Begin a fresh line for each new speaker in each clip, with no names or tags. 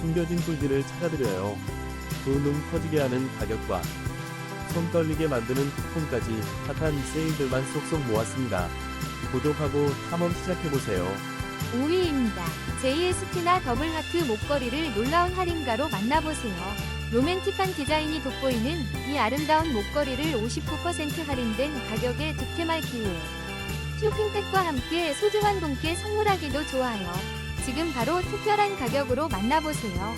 숨겨진 꿀들을 찾아드려요. 두눈 터지게 하는 가격과 손 떨리게 만드는 쿠폰까지 핫한 세일들만 쏙쏙 모았습니다. 구독하고 탐험 시작해보세요.
5위입니다. JSP나 더블 하트 목걸이를 놀라운 할인가로 만나보세요. 로맨틱한 디자인이 돋보이는 이 아름다운 목걸이를 59% 할인된 가격에 득템할 기회. 쇼핑백과 함께 소중한 분께 선물하기도 좋아요. 지금 바로 특별한 가격으로 만나보세요.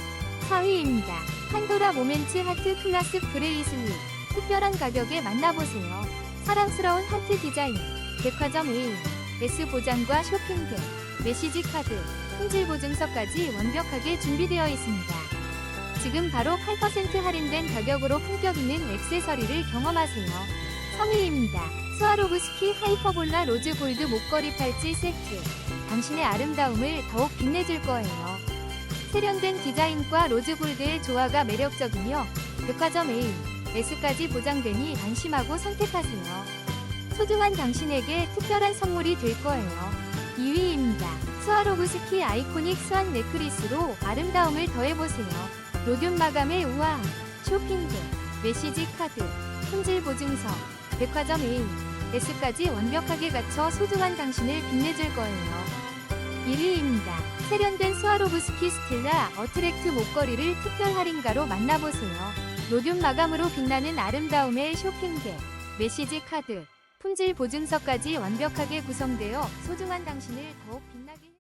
4위입니다. 판도라 모멘츠 하트 클라스 브레이슬릿. 특별한 가격에 만나보세요. 사랑스러운 하트 디자인. 백화점 A. S 보장과 쇼핑백. 메시지 카드, 품질 보증서까지 완벽하게 준비되어 있습니다. 지금 바로 8% 할인된 가격으로 품격 있는 액세서리를 경험하세요. 3위입니다. 스와로브스키 하이퍼볼라 로즈 골드 목걸이 팔찌 세트. 당신의 아름다움을 더욱 빛내줄 거예요. 세련된 디자인과 로즈 골드의 조화가 매력적이며 백화점 A, S까지 보장되니 안심하고 선택하세요. 소중한 당신에게 특별한 선물이 될 거예요. 2위입니다. 스와로브스키 아이코닉 스완 넥크리스로 아름다움을 더해보세요. 로듐 마감의 우아함, 쇼핑백, 메시지 카드, 품질 보증서, 백화점 A, S까지 완벽하게 갖춰 소중한 당신을 빛내줄 거예요. 1위입니다. 세련된 스와로브스키 스틸라 어트랙트 목걸이를 특별 할인가로 만나보세요. 로듐 마감으로 빛나는 아름다움의 쇼핑백, 메시지 카드, 품질 보증서까지 완벽하게 구성되어 소중한 당신을 더욱 빛나게 해-